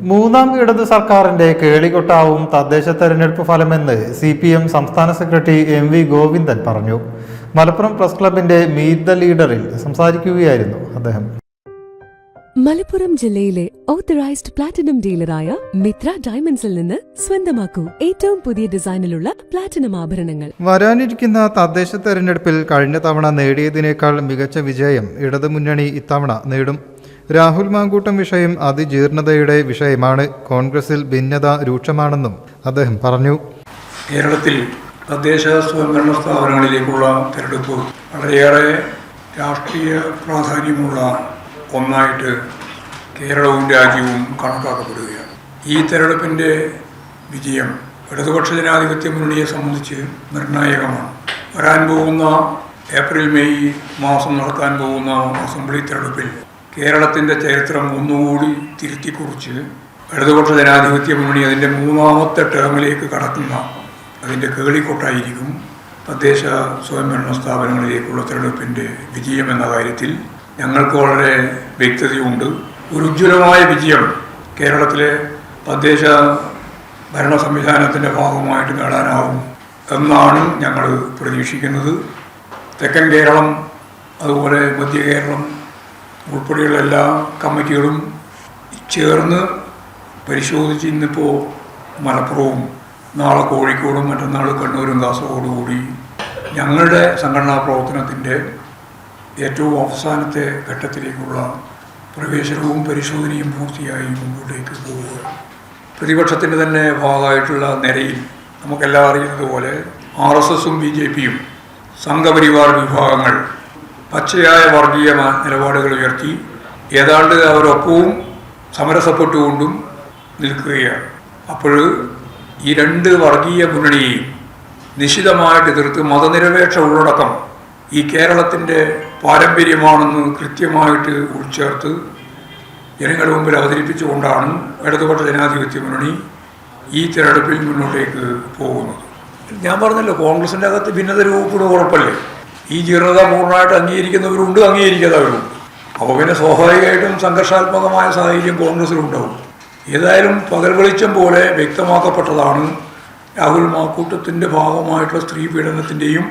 മൂന്നാം ഇടത് സർക്കാരിന്റെ കേളികൊട്ടാവും തദ്ദേശ തെരഞ്ഞെടുപ്പ് ഫലമെന്ന് സി പി എം സംസ്ഥാന സെക്രട്ടറി എം വി ഗോവിന്ദൻ പറഞ്ഞു. മലപ്പുറം പ്രസ് ക്ലബിന്റെ മീറ്റ് ദ ലീഡറിൽ സംസാരിക്കുകയായിരുന്നു അദ്ദേഹം. മലപ്പുറം ജില്ലയിലെ ഓത്തറൈസ്ഡ് പ്ലാറ്റിനം ഡീലറായ മിത്ര ഡയമണ്ട്സിൽ നിന്ന് സ്വന്തമാക്കൂ. ഏറ്റവും പുതിയ ഡിസൈനിലുള്ള പ്ലാറ്റിനം ആഭരണങ്ങൾ. വരാനിരിക്കുന്ന തദ്ദേശ തെരഞ്ഞെടുപ്പിൽ കഴിഞ്ഞ തവണ നേടിയതിനേക്കാൾ മികച്ച വിജയം ഇടതുമുന്നണി ഇത്തവണ നേടും. രാഹുൽ മാങ്കൂട്ടം വിഷയം അതിജീർണതയുടെ വിഷയമാണ്. കോൺഗ്രസിൽ ഭിന്നത രൂക്ഷമാണെന്നും അദ്ദേഹം പറഞ്ഞു. കേരളത്തിൽ തദ്ദേശ സ്വയംഭരണ സ്ഥാപനങ്ങളിലേക്കുള്ള തെരഞ്ഞെടുപ്പ് വളരെയേറെ രാഷ്ട്രീയ പ്രാധാന്യമുള്ള ഒന്നായിട്ട് കേരളവും രാജ്യവും കണക്കാക്കപ്പെടുകയാണ്. ഈ തെരഞ്ഞെടുപ്പിന്റെ വിജയം ഇടതുപക്ഷ ജനാധിപത്യ മുന്നണിയെ സംബന്ധിച്ച് നിർണായകമാണ്. വരാൻ പോകുന്ന ഏപ്രിൽ മെയ് മാസം നടക്കാൻ പോകുന്ന അസംബ്ലി തെരഞ്ഞെടുപ്പിൽ കേരളത്തിന്റെ ചരിത്രം ഒന്നുകൂടി തിരുത്തിക്കുറിച്ച് ഇടതുപക്ഷ ജനാധിപത്യ മുന്നണി അതിന്റെ മൂന്നാമത്തെ ടേമിലേക്ക് കടക്കുന്ന അതിന്റെ കേളിക്കൊട്ടായിരിക്കും തദ്ദേശ സ്വയംഭരണ സ്ഥാപനങ്ങളിലേക്കുള്ള തെരഞ്ഞെടുപ്പിന്റെ വിജയം എന്ന കാര്യത്തിൽ ഞങ്ങൾക്ക് വളരെ വ്യക്തതയുണ്ട്. ഒരു ഉജ്ജ്വലമായ വിജയം കേരളത്തിലെ തദ്ദേശ ഭരണ സംവിധാനത്തിന്റെ ഭാഗമായിട്ട് നേടാനാവും എന്നാണ് ഞങ്ങൾ പ്രതീക്ഷിക്കുന്നത്. തെക്കൻ കേരളം അതുപോലെ മധ്യ കേരളം ഉൾപ്പെടെയുള്ള എല്ലാ കമ്മിറ്റികളും ചേർന്ന് പരിശോധിച്ച് ഇന്നിപ്പോൾ മലപ്പുറവും നാളെ കോഴിക്കോടും മറ്റന്നാൾ കണ്ണൂരും കാസർഗോഡും കൂടി ഞങ്ങളുടെ സംഘടനാ പ്രവർത്തനത്തിന്റെ ഏറ്റവും അവസാനത്തെ ഘട്ടത്തിലേക്കുള്ള പ്രവേശനവും പരിശോധനയും പൂർത്തിയായി മുമ്പോട്ടേക്ക് പോവുക. പ്രതിപക്ഷത്തിന്റെ തന്നെ ഭാഗമായിട്ടുള്ള നിരയിൽ നമുക്കെല്ലാം അറിയുന്നത് പോലെ ആർ എസ് എസും ബി ജെ പിയും സംഘപരിവാർ വിഭാഗങ്ങൾ പച്ചയായ വർഗീയ നിലപാടുകൾ ഉയർത്തി ഏതാണ്ട് അവരൊപ്പവും സമരസപ്പെട്ടുകൊണ്ടും നിൽക്കുകയാണ്. അപ്പോൾ ഈ രണ്ട് വർഗീയ മുന്നണിയെയും നിശിതമായിട്ട് എതിർത്ത് മതനിരപേക്ഷ ഉള്ളടക്കം ഈ കേരളത്തിന്റെ പാരമ്പര്യമാണെന്ന് കൃത്യമായിട്ട് ഉൾച്ചേർത്ത് ജനങ്ങളുടെ മുമ്പിൽ അവതരിപ്പിച്ചുകൊണ്ടാണ് ഇടതുപക്ഷ ജനാധിപത്യ മുന്നണി ഈ തിരഞ്ഞെടുപ്പിൽ മുന്നോട്ടേക്ക് പോകുന്നത്. ഞാൻ പറഞ്ഞല്ലോ കോൺഗ്രസിന്റെ അകത്ത് ഭിന്നത രൂപപ്പെടുക ഉറപ്പല്ലേ ഈ ജീർണത പൂർണമായിട്ട് അംഗീകരിക്കുന്നവരുണ്ട് അംഗീകരിക്കാത്തവരുണ്ട്. അപ്പോൾ പിന്നെ സ്വാഭാവികമായിട്ടും സംഘർഷാത്മകമായ സാഹചര്യം കോൺഗ്രസിലുണ്ടാവും. ഏതായാലും പകൽ വെളിച്ചം പോലെ വ്യക്തമാക്കപ്പെട്ടതാണ് രാഹുൽ മാക്കൂട്ടത്തിന്റെ ഭാഗമായിട്ടുള്ള സ്ത്രീ പീഡനത്തിന്റെയും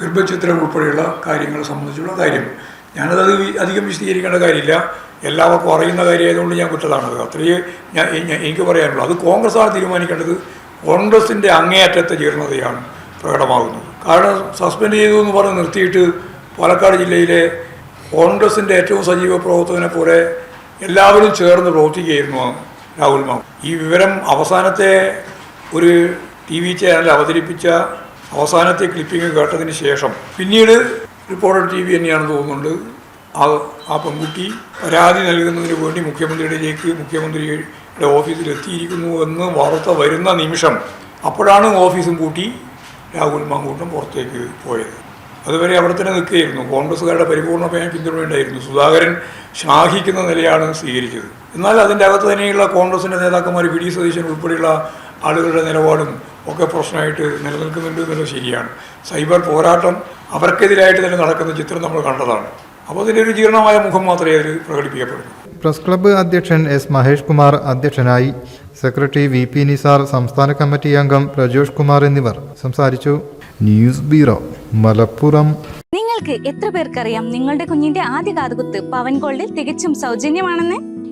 ഗർഭചിത്രം ഉൾപ്പെടെയുള്ള കാര്യങ്ങളെ സംബന്ധിച്ചുള്ള കാര്യം. ഞാനത് അധികം വിശദീകരിക്കേണ്ട കാര്യമില്ല. എല്ലാവർക്കും അറിയുന്ന കാര്യമായതുകൊണ്ട് ഞാൻ കുറ്റതാണത്. അത്രയേ ഞാൻ ഞാൻ- എനിക്ക് പറയാനുള്ളൂ. അത് കോൺഗ്രസ്സാണ് തീരുമാനിക്കേണ്ടത്. കോൺഗ്രസിന്റെ അങ്ങേയറ്റത്തെ ജീർണതയാണ് പ്രകടമാകുന്നത്. കാരണം സസ്പെൻഡ് ചെയ്തു എന്ന് പറഞ്ഞ് നിർത്തിയിട്ട് പാലക്കാട് ജില്ലയിലെ കോൺഗ്രസിന്റെ ഏറ്റവും സജീവ പ്രവർത്തകനെ പോലെ എല്ലാവരും ചേർന്ന് പ്രവർത്തിക്കുകയായിരുന്നു രാഹുൽ മാവ് ഈ വിവരം അവസാനത്തെ ഒരു ടി വി ചാനൽ അവതരിപ്പിച്ച അവസാനത്തെ ക്ലിപ്പിംഗ് കേട്ടതിന് ശേഷം പിന്നീട് റിപ്പോർട്ടർ ടി വി തന്നെയാണെന്ന് തോന്നുന്നുണ്ട്. ആ ആ പെൺകുട്ടി പരാതി നൽകുന്നതിന് വേണ്ടി മുഖ്യമന്ത്രിയിലേക്ക് മുഖ്യമന്ത്രിയുടെ ഓഫീസിൽ എത്തിയിരിക്കുന്നു എന്ന് വാർത്ത വരുന്ന നിമിഷം അപ്പോഴാണ് ഓഫീസും കൂട്ടി രാഹുൽ മാങ്കൂട്ടം പുറത്തേക്ക് പോയത്. അതുവരെ അവിടെ തന്നെ നിൽക്കുകയായിരുന്നു. കോൺഗ്രസ്സുകാരുടെ പരിപൂർണ പേ- പിന്തുണയുണ്ടായിരുന്നു. സുധാകരൻ ശ്ലാഘിക്കുന്ന നിലയാണ് സ്വീകരിച്ചത്. എന്നാൽ അതിന്റെ അകത്ത് തന്നെയുള്ള കോൺഗ്രസിന്റെ നേതാക്കന്മാർ വി ഡി സതീശൻ ഉൾപ്പെടെയുള്ള ആളുകളുടെ നിലപാടും ഒക്കെ പ്രശ്നമായിട്ട് നിലനിൽക്കുന്നുണ്ട് എന്നുള്ളത് ശരിയാണ്. സൈബർ പോരാട്ടം അവർക്കെതിരായിട്ട് തന്നെ നടക്കുന്ന ചിത്രം നമ്മൾ കണ്ടതാണ്. അപ്പോൾ അതിന്റെ ഒരു ജീർണമായ മുഖം മാത്രമേ അതിൽ പ്രകടിപ്പിക്കപ്പെടുന്നു. പ്രസ് ക്ലബ്ബ് അധ്യക്ഷൻ എസ് മഹേഷ് കുമാർ അധ്യക്ഷനായി സെക്രട്ടറി വി പി നിസാർ സംസ്ഥാന കമ്മിറ്റി അംഗം പ്രജോഷ് കുമാർ എന്നിവർ സംസാരിച്ചു. News bureau Malappuram. നിങ്ങൾക്ക് എത്ര പേർക്കറിയാം നിങ്ങളുടെ കുഞ്ഞിന്റെ ആദ്യ കാതുകുത്ത് പവൻ ഗോൾഡിൽ തികച്ചും സൗജന്യമാണെന്ന്?